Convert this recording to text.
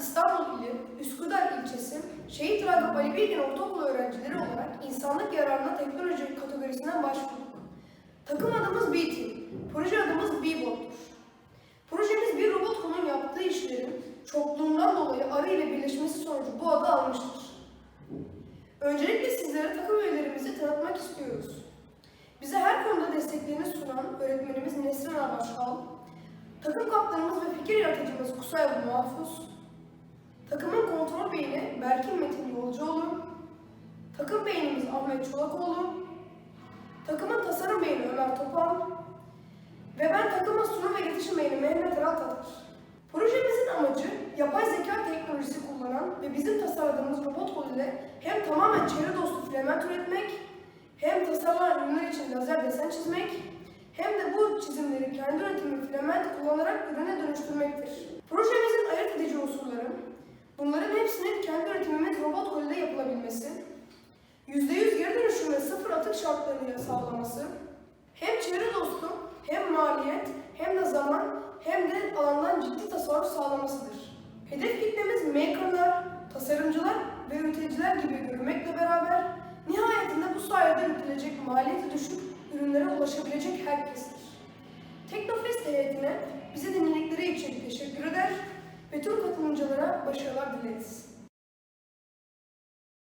İstanbul ili Üsküdar ilçesi Şehit Ragıp Ali Bilgin Ortaokulu öğrencileri olarak insanlık yararına teknoloji kategorisinden başvurduk. Takım adımız BT, proje adımız BBOT'tur. Projemiz bir robot konun yaptığı işlerin çokluğundan dolayı arı ile birleşmesi sonucu bu adı almıştır. Öncelikle sizlere takım üyelerimizi tanıtmak istiyoruz. Bize her konuda desteklerini sunan öğretmenimiz Nesrin Arbaşal, takım kaptanımız ve fikir yaratıcımız Kusay Muhafız, takımın kontrol beyni Berkin Metin Yolcuoğlu, takım beynimiz Ahmet Çolakoğlu, takımın tasarım beyni Ömer Topal ve ben takımın sunum ve iletişim beyni Mehmet Eral Tatar. Projemizin amacı yapay zeka teknolojisi kullanan ve bizim tasarladığımız robot kol ile hem tamamen çevre dostu filament üretmek, hem tasarlanan ürünler için lazer desen çizmek, hem de bu çizimleri kendi üretimi filament kullanarak ürüne dönüştürmektir. Hepsinin kendi üretimimiz robot kol ile yapılabilmesi, %100 geri dönüşüm ve sıfır atık şartlarıyla sağlaması, hem çevre dostu, hem maliyet, hem de zaman, hem de alandan ciddi tasarruf sağlamasıdır. Hedef kitlemiz makerlar, tasarımcılar ve üreticiler gibi görünmekle beraber nihayetinde bu sayede üretilecek maliyeti düşük ürünlere ulaşabilecek herkestir. Teknofest heyetine bizi dinledikleri için teşekkür eder ve tüm katılımcılara başarılar dileriz.